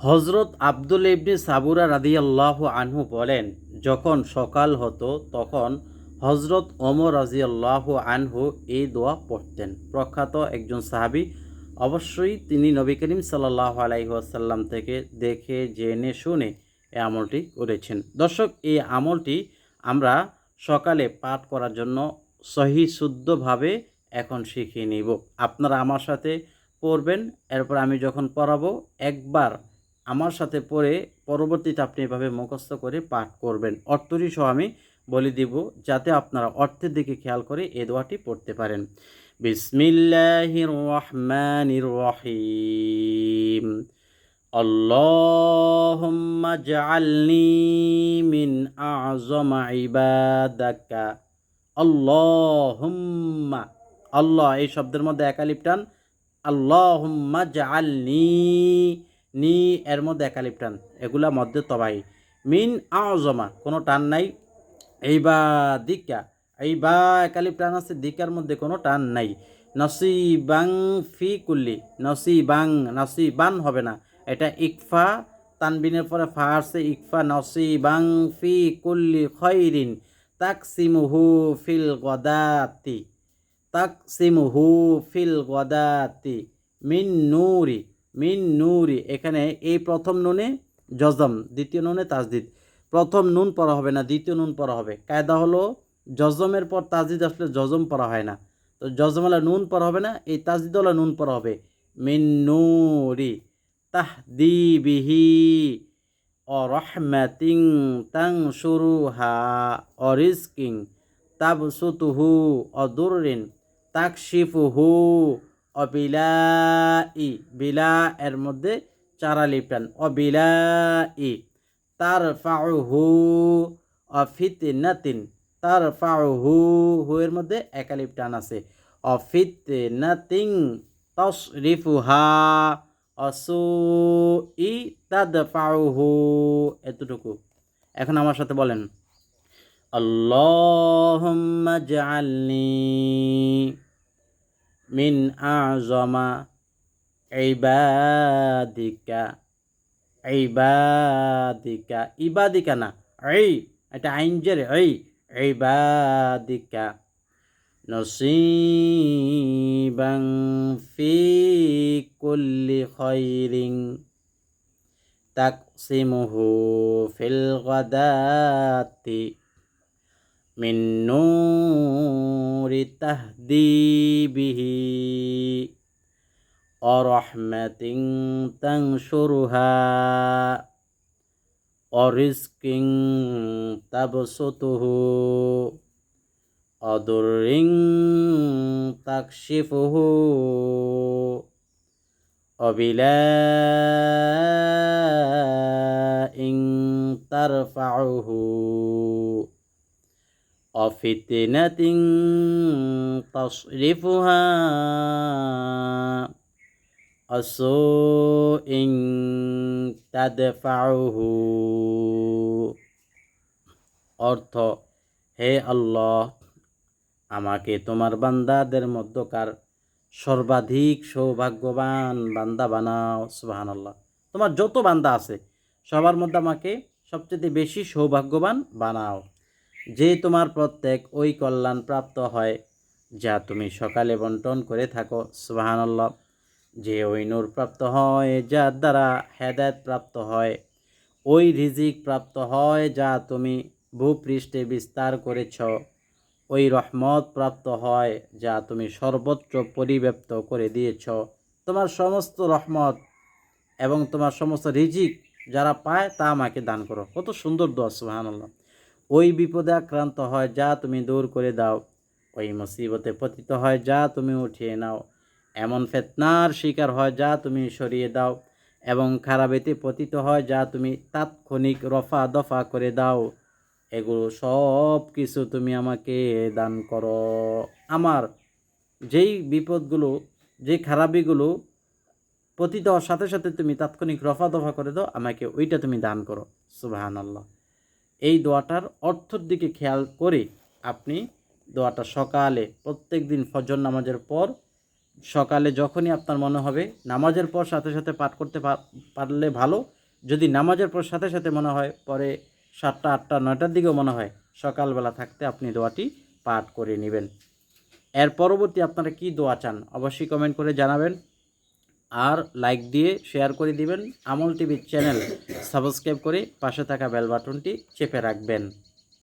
হজরত আব্দুল ইবনি সাবুরা রাদিয়াল্লাহ আনহু বলেন, যখন সকাল হতো, তখন হজরত ওমর রাজিয়াল্লাহ আনহু এই দোয়া পড়তেন। প্রখ্যাত একজন সাহাবী, অবশ্যই তিনি নবী করিম সাল্লাহ আলাইসাল্লাম থেকে দেখে, জেনে, শুনে এই আমলটি করেছেন। দর্শক, এই আমলটি আমরা সকালে পাঠ করার জন্য সহি শুদ্ধভাবে এখন শিখিয়ে নিব। আপনারা আমার সাথে পড়বেন, এরপর আমি যখন পড়াবো, একবার আমার সাথে পড়ে পরবর্তীতে আপনি এভাবে মুখস্থ করে পাঠ করবেন। অর্থটি সহ আমি বলে দিব, যাতে আপনারা অর্থের দিকে খেয়াল করে এ দোয়াটি পড়তে পারেন। বিসমিল্লাহির রহমানির রহিম। আল্লাহুম্মা জাআলনি মিন আযমা ইবাদাকা। আল্লাহুম্মা, আল্লাহ এই শব্দের মধ্যে একালিপ টান। আল্লাহুম্মা নি এর মধ্যে একালিপ টান, এগুলা মধ্যে তবাই। মিন আজমা কোনো টান নাই। এই বা দিকা এই বা একালিপ টান আছে, দিকার মধ্যে কোনো টান নাই। নসিবাং ফি কুল্লি, নসিবাং, নসিবান হবে না। এটা ইকফা, তানবিনের পরে ফা আসছে, ইকফা নসিবাং ফি কুল্লি খৈরিন, তাকসিমুহু ফিল গদাতি তাক তাকসিমুহু ফিল গদাতি, মিন নূরি। মিন নূরি, এখানে এই প্রথম নুনে জজম, দ্বিতীয় নুনে তাজদিদ। প্রথম নুন পড়া হবে না, দ্বিতীয় নুন পড়া হবে। কায়দা হলো জজমের পর তাজদিদ আসলে জজম পড়া হয় না। তো জজমালা নুন পড়া হবে না, এই তাজদিদওয়ালা নুন পড়া হবে। মিন নূরি তাহদিবিহি অরহমাতিং তাং শুরুহা অরিস্কিং তাবসুতুহু অদুরিন তাকশিফুহু অবিলাই, বিলা এর মধ্যে চারা লিপটান। অবিলাই তার ফাউহু অফিতনাতিন তার ফাউহু হু এর মধ্যে একালিপ টান আছে। অফিতনাতিং তসরিফুহা অসু ই তাদ ফাউহু এতটুকু। এখন আমার সাথে বলেন, আল্লাহুম্মা জাআলনি মিন আযমা ইবাদিকা ইবাদিকা ইবাদিকা না এই এটা আইন জেরে এই ইবাদিকা নসিবাং ফি কুল্লি খৈরিং তাকসিমুহু ফিল গাদাতি মিন النور تهدي به ورحمة تنشرها ورزق تبسطه وضر تكشفه وبلاء ترفعه وفتنة تصرفها অসুইং তাদফাউহু অর্থ হে আল্লাহ আমাকে তোমার বান্দাদের মধ্যকার সর্বাধিক সৌভাগ্যবান বান্দা বানাও সুবাহান আল্লাহ তোমার যত বান্দা আছে সবার মধ্যে আমাকে সবচেয়ে বেশি সৌভাগ্যবান বানাও যে তোমার প্রত্যেক ওই কল্যাণ প্রাপ্ত হয়, যা তুমি সকালে বন্টন করে থাকো, সুবাহানল্লাহ। যে ওই নূর প্রাপ্ত হয়, যার দ্বারা হেদায়ত প্রাপ্ত হয়, ওই রিজিক প্রাপ্ত হয়, যা তুমি ভূপৃষ্ঠে বিস্তার করেছ, ওই রহমত প্রাপ্ত হয়, যা তুমি সর্বত্র পরিব্যাপ্ত করে দিয়েছ। তোমার সমস্ত রহমত এবং তোমার সমস্ত রিজিক যারা পায়, তা আমাকে দান করো। কত সুন্দর দোয়া সুহানাল্লাহ ওই বিপদে আক্রান্ত হয়, যা তুমি দূর করে দাও। ওই মুসিবতে পতিত হয়, যা তুমি উঠিয়ে নাও। এমন ফেতনার শিকার হয়, যা তুমি সরিয়ে দাও। এবং খারাপেতে পতিত হয়, যা তুমি তাৎক্ষণিক রফা দফা করে দাও। এগুলো সব কিছু তুমি আমাকে দান করো। আমার যেই বিপদগুলো, যে খারাপিগুলো পতিত সাথে সাথে তুমি তাৎক্ষণিক রফা দফা করে দাও, আমাকে ওইটা তুমি দান করো। সুবাহান আল্লাহ এই দোয়াটার অর্থর দিকে খেয়াল করে আপনি দোয়াটা সকালে, প্রত্যেক দিন ফজর নামাজের পর সকালে যখনই আপনার মনে হবে নামাজের পর সাথে সাথে পাঠ করতে পারলে ভালো। যদি নামাজের পর সাথে সাথে মনে হয় পরে সাতটা, আটটা, নয়টার দিকেও মনে হয় সকালবেলা থাকতে আপনি দোয়াটি পাঠ করে নেবেন। এর পরবর্তী আপনারা কি দোয়া চান অবশ্যই কমেন্ট করে জানাবেন। আর লাইক দিয়ে শেয়ার করে দিবেন। আমল টিভির চ্যানেল সাবস্ক্রাইব করে পাশে থাকা বেল বাটনটি চেপে রাখবেন।